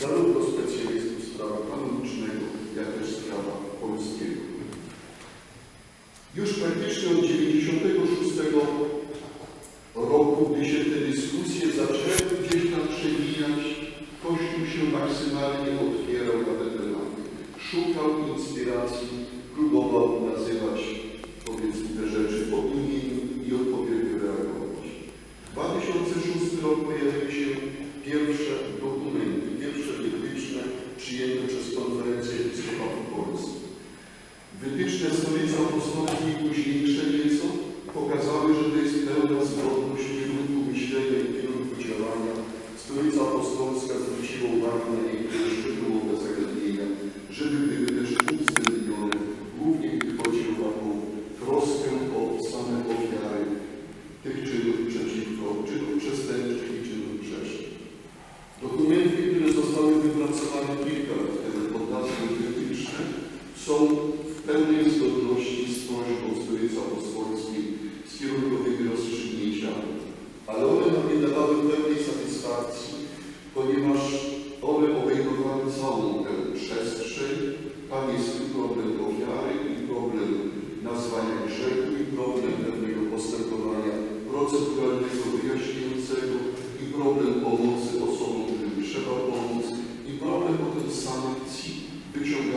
zarówno specjalistów z prawa kanonicznego, jak też z prawa polskiego. Już praktycznie od 96 roku, gdy się te dyskusje zaczęły gdzieś tam przewijać, Kościół się maksymalnie otwierał na te tematy. Szukał inspiracji, próbował nazywać powiedzmy te rzeczy po imieniu i odpowiednio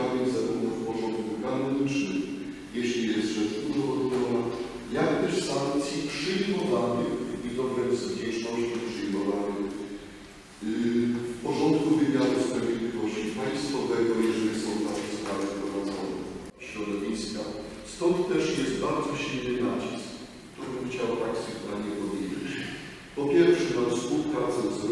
wyciąganych zarówno w porządku kanonicznym, jeśli jest rzecz udowodniona, jak też sankcji przyjmowanych i to wręcz z wdzięcznością przyjmowanych w porządku wymiaru sprawiedliwości państwowego, jeżeli są takie sprawy prowadzone środowiska. Stąd też jest bardzo silny nacisk, który bym chciał tak sygnalnie powiedzieć. Po pierwsze na współpracę z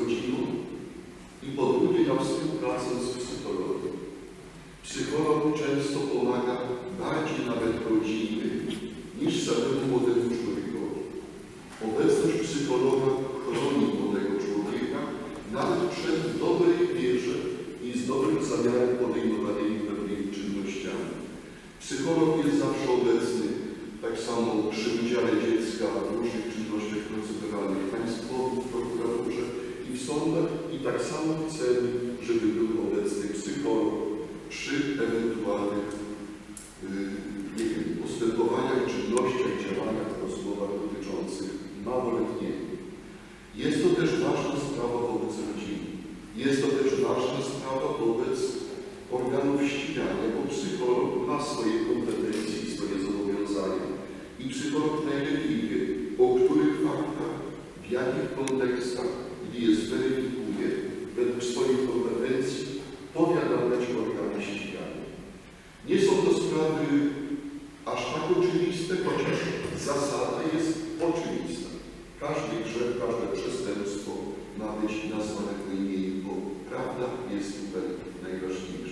psychologa chroni młodego człowieka nawet przed dobrej wierze i z dobrym zamiarem podejmowanymi pewnymi czynnościami. Psycholog jest zawsze obecny, tak samo przy udziale dziecka w różnych czynnościach proceduralnych państwowych, w prokuraturze i w sądach i tak samo chcemy, żeby był obecny psycholog przy ewentualnych yy, nie wiem, postępowaniach, czynnościach, działaniach, rozmowach dotyczących małoletniego. Jest to też ważna sprawa wobec rodziny. Jest to też ważna sprawa wobec organów ścigania, bo psycholog ma swoje kompetencje i swoje zobowiązania. I psycholog najlepiej wie, o których faktach, w jakich kontekstach, gdy je zweryfikuje, według swoich kompetencji powiadamiać organy ścigania. Nie są to sprawy aż tak oczywiste, chociaż zasada jest oczywista. Każdy grzech, każde przestępstwo prawda jest tutaj najważniejsza.